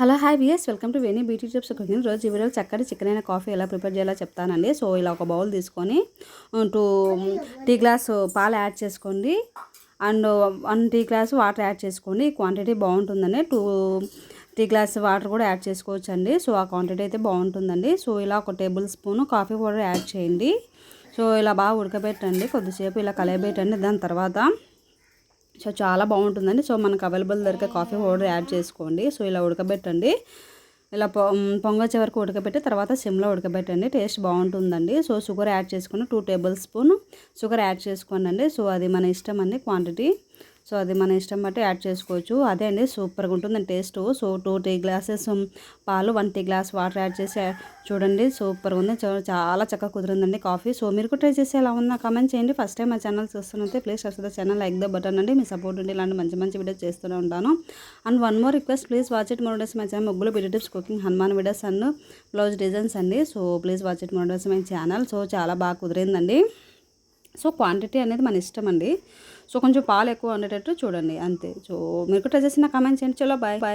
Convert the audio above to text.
Hello hi వియస్ welcome to Veni beauty tips cooking. రోజు ఈ వీడియోలో చక్కటి చికెన్ అయిన కాఫీ ఎలా ప్రిపేర్ చేయాలో చెప్తానండి. సో ఇలా ఒక బౌల్ తీసుకొని టూ టీ గ్లాస్ పాలు యాడ్ చేసుకోండి. And one tea glass water add చేసుకోండి. క్వాంటిటీ బాగుంటుందండి. టూ టీ గ్లాస్ వాటర్ కూడా యాడ్ చేసుకోవచ్చండి. సో ఆ క్వాంటిటీ అయితే బాగుంటుందండి. సో ఇలా ఒక tablespoon coffee powder add చేయండి. సో ఇలా బాగా ఉడకబెట్టండి. కొద్దిసేపు ఇలా కలయబెట్టండి. దాని తర్వాత సో చాలా బాగుంటుందండి. సో మనకు అవైలబుల్ దొరికే కాఫీ పౌడర్ యాడ్ చేసుకోండి. సో ఇలా ఉడకబెట్టండి. ఇలా పొ పొంగొచ్చే వరకు ఉడకబెట్టి తర్వాత సిమ్లో ఉడకబెట్టండి. టేస్ట్ బాగుంటుందండి. సో షుగర్ యాడ్ చేసుకుని two tablespoon sugar add చేసుకోండి సో అది మన ఇష్టం అండి క్వాంటిటీ. సో అది మన ఇష్టం బట్టి యాడ్ చేసుకోవచ్చు. అదే అండి సూపర్గా ఉంటుంది taste. So two tea glasses పాలు one tea glass water add చేసి చూడండి సూపర్గా ఉంది. చాలా చక్కగా కుదిరిందండి కాఫీ. సో మీరు కూడా ట్రై చేసి ఎలా ఉందా కామెంట్ చేయండి. ఫస్ట్ టైం మా channel చూస్తున్నైతే please first channel like the button అండి. మీ సపోర్ట్ ఉండి ఇలాంటి మంచి మంచి వీడియోస్ చేస్తూనే ఉంటాను. And one more request please watch it. Models my channel ముగ్గులు బిడి tips cooking Hanuman videos and blouse designs అండి. So please watch it. Models my channel. So చాలా బాగా కుదిరిందండి. సో క్వాంటిటీ అనేది మన ఇష్టం అండి. సో కొంచెం పాలు ఎక్కువ ఉండేటట్టు చూడండి అంతే. సో మీరు ట్రై చేసిన కామెంట్ చేయండి. చలో బాయ్ బాయ్